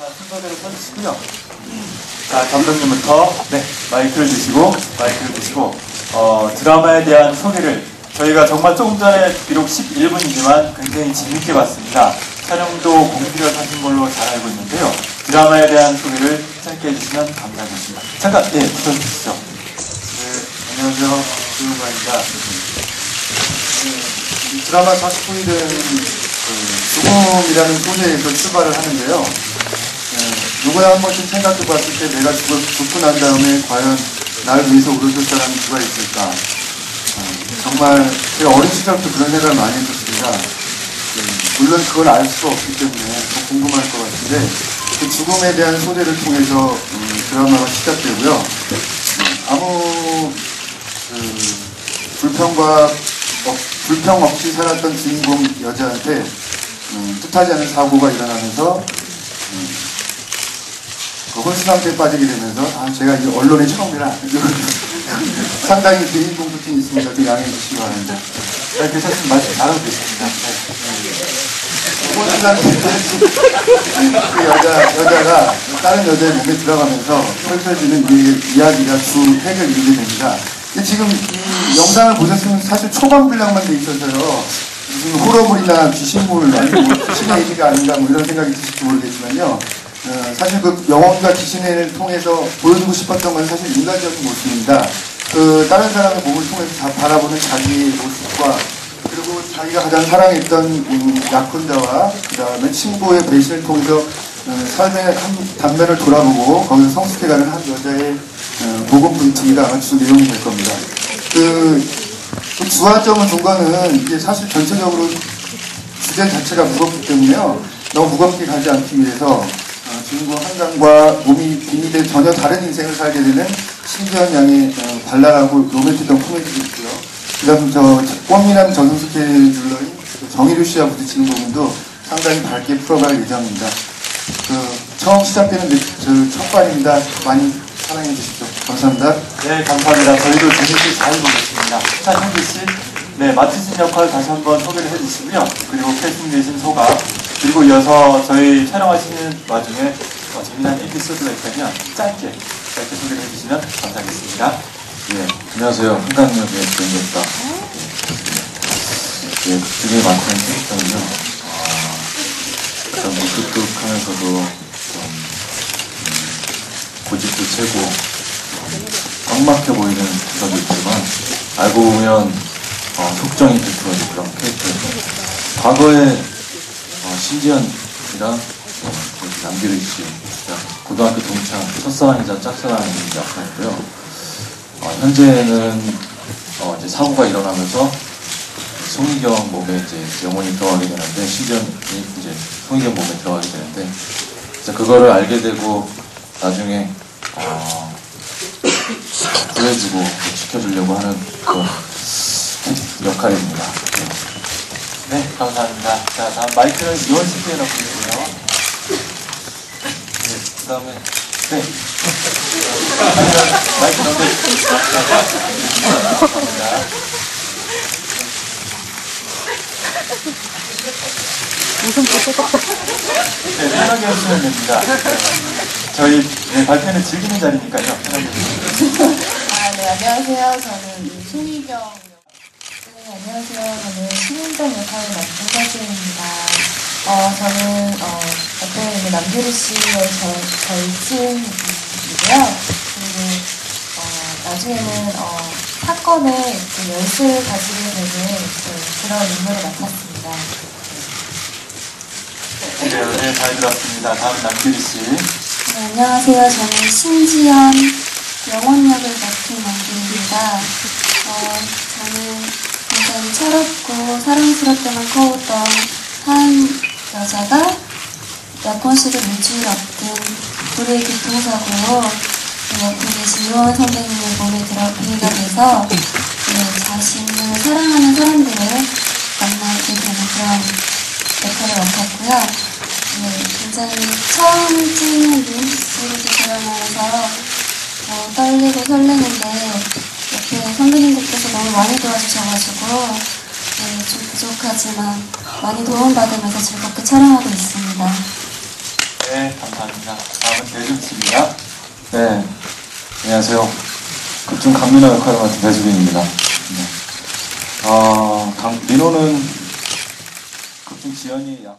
자, 순서대로 서주시고요. 자, 감독님부터 네, 마이크를 주시고, 마이크를 주시고, 어, 드라마에 대한 소개를 저희가 정말 조금 전에 비록 11분이지만 굉장히 재밌게 봤습니다. 촬영도 공들여 하신 걸로 잘 알고 있는데요. 드라마에 대한 소개를 짧게 해주시면 감사하겠습니다. 잠깐, 예, 붙어주시죠. 네, 안녕하세요. 조용관입니다. 네, 이 드라마 40분이 된 그, 죽음이라는 소재에서 출발을 하는데요. 네, 누구나 한 번씩 생각해 봤을 때 내가 죽, 죽고 난 다음에 과연 날 위해서 울어줄 사람이 누가 있을까. 어, 정말 제가 어린 시절부터 그런 생각을 많이 했었습니다. 네, 물론 그걸 알 수가 없기 때문에 더 궁금할 것 같은데 그 죽음에 대한 소재를 통해서 음, 드라마가 시작되고요. 음, 아무 그 불평과 어, 불평 없이 살았던 주인공 여자한테 음, 뜻하지 않은 사고가 일어나면서 음, 그 혼수 상태에 빠지게 되면서 아 제가 이 언론에 처음이라 상당히 개인 공부팀 있습니다. 그 양해해 주시기 바랍니다. 네, 괜찮습니다. 말씀 잘하고 계십니다. 네. 혼수 상태에 그 여자 여자가 다른 여자의 몸에 들어가면서 펼쳐지는 이 이야기가 주 핵을 이루게 됩니다. 근데 지금 이 영상을 보셨으면 사실 초반 분량만 돼 있어서요. 무슨 호러물이나 귀신물 아니면 뭐 귀신의 얘기가 아닌가 뭐 이런 생각이 드실지 모르겠지만요. 어, 사실 그 영혼과 귀신을 통해서 보여주고 싶었던 건 사실 인간적인 모습입니다. 그 다른 사람의 몸을 통해서 다 바라보는 자기의 모습과 그리고 자기가 가장 사랑했던 음, 약혼자와 그 다음에 친구의 배신을 통해서 어, 삶의 한 단면을 돌아보고 거기서 성숙해가는 한 여자의 어, 복음 분투기가 아마 주 내용이 될 겁니다. 그, 그 주안점을 둔 거는 이게 사실 전체적으로 주제 자체가 무겁기 때문에요. 너무 무겁게 가지 않기 위해서 어, 주인공 한강과 몸이 빙의된 전혀 다른 인생을 살게 되는 신기한 양의 어, 발랄하고 로맨틱한 코미디도 있고요. 그 다음 저 꽃미남 전승 스케줄러인 그 정희류 씨와 부딪히는 부분도 상당히 밝게 풀어갈 예정입니다. 그 처음 시작되는 그 첫발입니다. 많이 사랑해 주십시오. 감사합니다. 네, 감사합니다. 저희도 재밌게 잘 보겠습니다. 자, 현기 씨. 네, 맡으신 역할 다시 한번 소개를 해주시고요. 그리고 캐스팅 내신 소감. 그리고 이어서 저희 촬영하시는 와중에 어, 재미난 에피소드가 있다면 짧게, 짧게 소개를 해주시면 감사하겠습니다. 예, 안녕하세요. 한강역의 주연이었다. 예, 극중에 맡은 캐릭터는요, 아, 약간 무뚝뚝하면서도 좀, 음, 고집도 세고, 꽉 막혀 보이는 구석이 있지만, 알고 보면, 어, 속정이 깃들어진 그런 캐릭터입니다. 과거에, 어, 신지연이랑, 어, 그 남기르 씨, 고등학교 동창, 첫사랑이자 짝사랑인 역할이고요. 어, 현재는 어, 이제 사고가 일어나면서 송희경 몸에 이제 영혼이 들어가게 되는데 신지연이 이제 송희경 몸에 들어가게 되는데 이제 그거를 알게 되고 나중에 어, 구해주고 지켜주려고 하는 그런 역할입니다. 네. 네, 감사합니다. 자, 다음 이원 씨께 넣고 있고요. 네, 그 다음에, 네. 마이크 넘겨주시죠. 감사합니다. 네, 편하게 해주시면 됩니다. 네. 저희 네, 발표는 즐기는 자리니까요. 편하게 해주시면 아, 네, 안녕하세요. 저는 송희경. 네, 안녕하세요. 저는 신인정 역할을 맡은 서지은입니다. 어, 저는, 어, 있는 남규리 씨의 절, 절친이고요. 그리고, 어, 나중에는, 어, 그 열쇠를 가지게 되는 그, 그런 인물을 맡았습니다. 네, 네, 잘 들었습니다. 다음 남규리 씨. 네, 안녕하세요. 저는 신지연 영혼 역을 맡은 남기입니다. 어, 저는 굉장히 철없 고 사랑스럽게만 커왔던 한 여자가 약혼식을 일주일 앞둔 불의 교통사고로 그 옆에 계신 유원 선생님의 몸에 들어 빙의가 돼서 네, 자신을 사랑하는 사람들을 만나게 되는 그런 역할을 맡았고요. 네, 굉장히 처음 찍는 뉴시리즈 드라마여서 어, 떨리고 설레는데 옆에 선배님들께서 너무 많이 도와주셔가지고 네, 좀 부족하지만 많이 도움받으면서 즐겁게 촬영하고 있습니다. 네, 네, 감사합니다. 다음은 배준 씨입니다. 네, 안녕하세요. 극중 강민호 역할을 맡은 배수빈입니다. 네. 아, 강, 민호는 극중 지연이 약